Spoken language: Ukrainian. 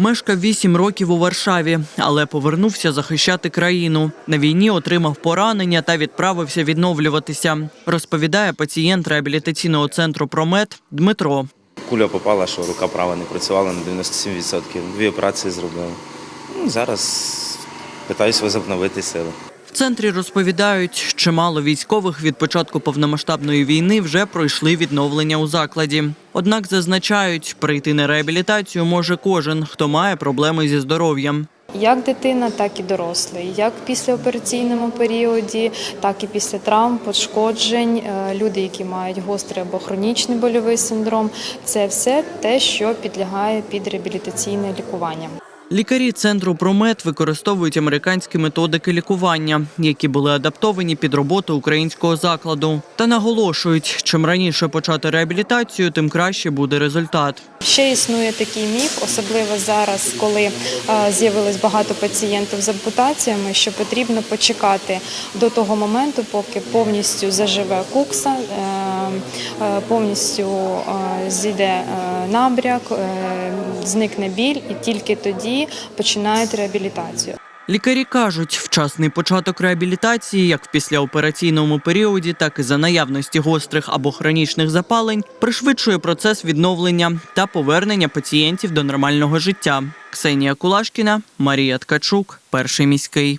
Мешкав вісім років у Варшаві, але повернувся захищати країну. На війні отримав поранення та відправився відновлюватися. Розповідає пацієнт реабілітаційного центру Промет Дмитро. Куля попала, що рука права не працювала на 97%. Дві операції зробили. Ну, зараз питаюся возобновити сили. В центрі розповідають, чимало військових від початку повномасштабної війни вже пройшли відновлення у закладі. Однак зазначають, прийти на реабілітацію може кожен, хто має проблеми зі здоров'ям. Як дитина, так і дорослий, як в післяопераційному періоді, так і після травм, пошкоджень, Е, люди, які мають гострий або хронічний больовий синдром, це все те, що підлягає під реабілітаційне лікування. Лікарі центру Промет використовують американські методики лікування, які були адаптовані під роботу українського закладу, та наголошують, чим раніше почати реабілітацію, тим краще буде результат. Ще існує такий міф, особливо зараз, коли е, з'явилось багато пацієнтів з ампутаціями, що потрібно почекати до того моменту, поки повністю заживе кукса, е, е, повністю зійде набряк, зникне біль, і тільки тоді починають реабілітацію. Лікарі кажуть, вчасний початок реабілітації, як в післяопераційному періоді, так і за наявності гострих або хронічних запалень, пришвидшує процес відновлення та повернення пацієнтів до нормального життя. Ксенія Кулашкіна, Марія Ткачук, перший міський.